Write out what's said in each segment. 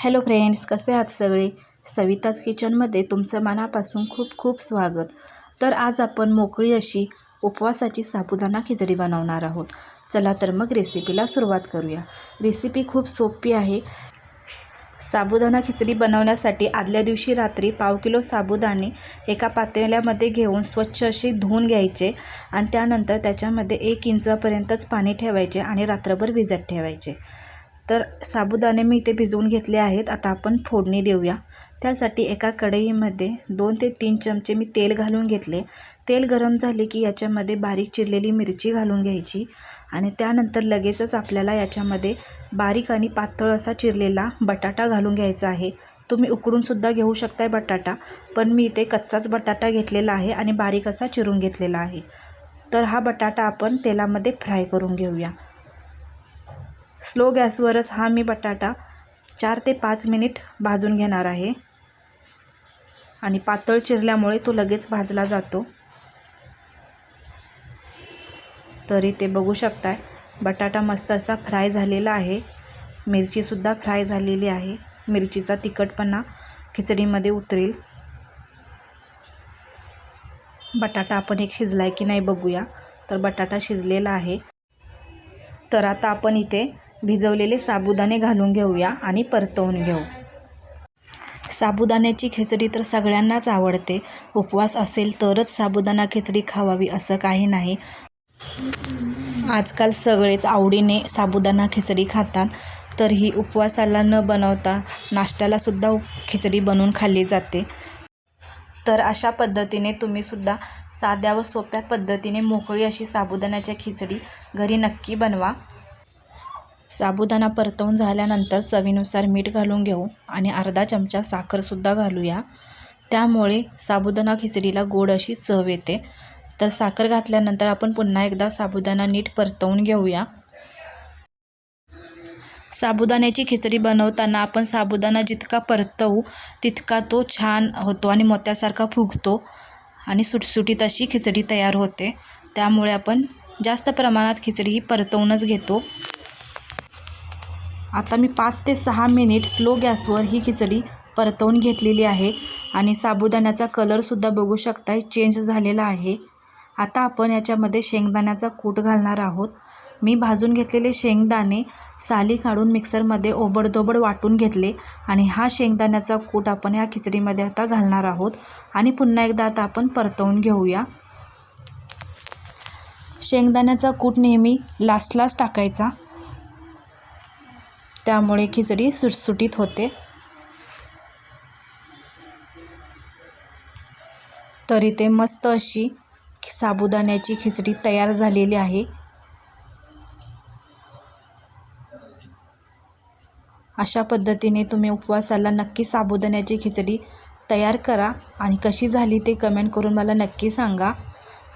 Hello friends कसे आहात सगळे? सविताज किचनमध्ये तुमचं मनापासून खूप खूप स्वागत. तर आज आपण मोकळी अशी उपवासाची साबुदाणा खिचडी बनवणार आहोत. चला तर मग रेसिपीला सुरुवात करूया. रेसिपी खूप सोपी आहे. साबुदाणा खिचडी बनवण्यासाठी आदल्या दिवशी रात्री पाव किलो साबुदाणे एका पातेल्यामध्ये घेऊन स्वच्छ असे धुवून घ्यायचे आणि त्यानंतर त्याच्यामध्ये एक इंचापर्यंतच पाणी ठेवायचे आणि रात्रभर भिजत ठेवायचे. तर साबुदाणे मी इथे भिजवून घेतले आहेत. आता आपण फोडणी देऊया. त्यासाठी एका कढईमध्ये दोन ते तीन चमचे मी तेल घालून घेतले. तेल गरम झाले की याच्यामध्ये बारीक चिरलेली मिरची घालून घ्यायची आणि त्यानंतर लगेचच आपल्याला याच्यामध्ये बारीक आणि पातळ असा चिरलेला बटाटा घालून घ्यायचा आहे. तुम्ही उकडूनसुद्धा घेऊ शकताय बटाटा पण मी इथे कच्चाच बटाटा घेतलेला आहे आणि बारीक असा चिरून घेतलेला आहे. तर हा बटाटा आपण तेलामध्ये फ्राय करून घेऊया. स्लो गॅसवरच हा मी बटाटा चार ते पाच मिनिट भाजून घेणार आहे. आणि पातळ चिरल्यामुळे तो लगेच भाजला जातो. तरी ते बघू शकताय बटाटा मस्त असा फ्राय झालेला आहे. मिरचीसुद्धा फ्राय झालेली आहे. मिरचीचा तिखटपणा खिचडीमध्ये उतरेल. बटाटा आपण एक शिजला आहे की नाही बघूया. तर बटाटा शिजलेला आहे. तर आता आपण इथे भिजवलेले साबुदाणे घालून घेऊया आणि परतवून घेऊ. साबुदाण्याची खिचडी तर सगळ्यांनाच आवडते. उपवास असेल तरच साबुदाणा खिचडी खावावी असं काही नाही. आजकाल सगळेच आवडीने साबुदाणा खिचडी खातात. तर ही उपवासाला न बनवता नाश्त्यालासुद्धा खिचडी बनवून खाल्ली जाते. तर अशा पद्धतीने तुम्हीसुद्धा साध्या व सोप्या पद्धतीने मोकळी अशी साबुदाण्याची खिचडी घरी नक्की बनवा. साबुदाणा परतवून झाल्यानंतर चवीनुसार मीठ घालून घेऊ आणि अर्धा चमचा साखरसुद्धा घालूया. त्यामुळे साबुदाणा खिचडीला गोड अशी चव येते. तर साखर घातल्यानंतर आपण पुन्हा एकदा साबुदाणा नीट परतवून घेऊया. साबुदाण्याची खिचडी बनवताना आपण साबुदाणा जितका परतवू तितका तो छान होतो आणि मोत्यासारखा फुगतो आणि सुटसुटीत अशी खिचडी तयार होते. त्यामुळे आपण जास्त प्रमाणात खिचडी ही परतवूनच घेतो. आता मी पाच ते सहा मिनिट स्लो गॅसवर ही खिचडी परतवून घेतलेली आहे आणि साबुदाण्याचा कलरसुद्धा बघू शकताय चेंज झालेला आहे. आता आपण याच्यामध्ये शेंगदाण्याचा कूट घालणार आहोत. मी भाजून घेतलेले शेंगदाणे साली काढून मिक्सरमध्ये ओबडधोबड वाटून घेतले आणि हा शेंगदाण्याचा कूट आपण या खिचडीमध्ये आता घालणार आहोत आणि पुन्हा एकदा आता आपण परतवून घेऊया. शेंगदाण्याचा कूट नेहमी लास्टलाच टाकायचा. त्यामुळे खिचडी सुटसुटीत होते. तरी ते मस्त अशी साबुदाण्याची खिचडी तयार झालेली आहे. अशा पद्धतीने तुम्ही उपवासाला नक्की साबुदाण्याची खिचडी तयार करा आणि कशी झाली ते कमेंट करून मला नक्की सांगा.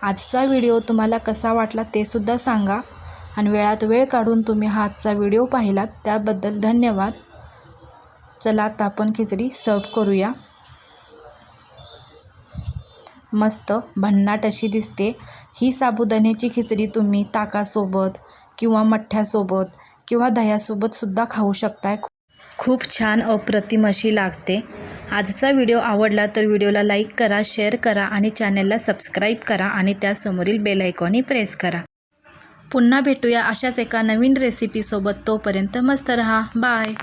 आजचा व्हिडिओ तुम्हाला कसा वाटला ते सुद्धा सांगा. आणि वेळात वेळ काढून तुम्ही हा आजचा व्हिडिओ पाहिलात त्याबद्दल धन्यवाद. चला आता आपण खिचडी सर्व करूया. मस्त भन्नाट अशी दिसते. ही साबुदाण्याची खिचडी तुम्ही ताकासोबत किंवा मठ्ठ्यासोबत किंवा दह्यासोबतसुद्धा खाऊ शकताय. खूप छान अप्रतिम अशी लागते. आजचा व्हिडिओ आवडला तर व्हिडिओला लाईक करा शेअर करा आणि चॅनलला सबस्क्राईब करा आणि त्यासमोरील बेलायकॉनही प्रेस करा. पुन्हा भेटूया अशाच एका नवीन रेसिपीसोबत तोपर्यंत मस्त रहा. बाय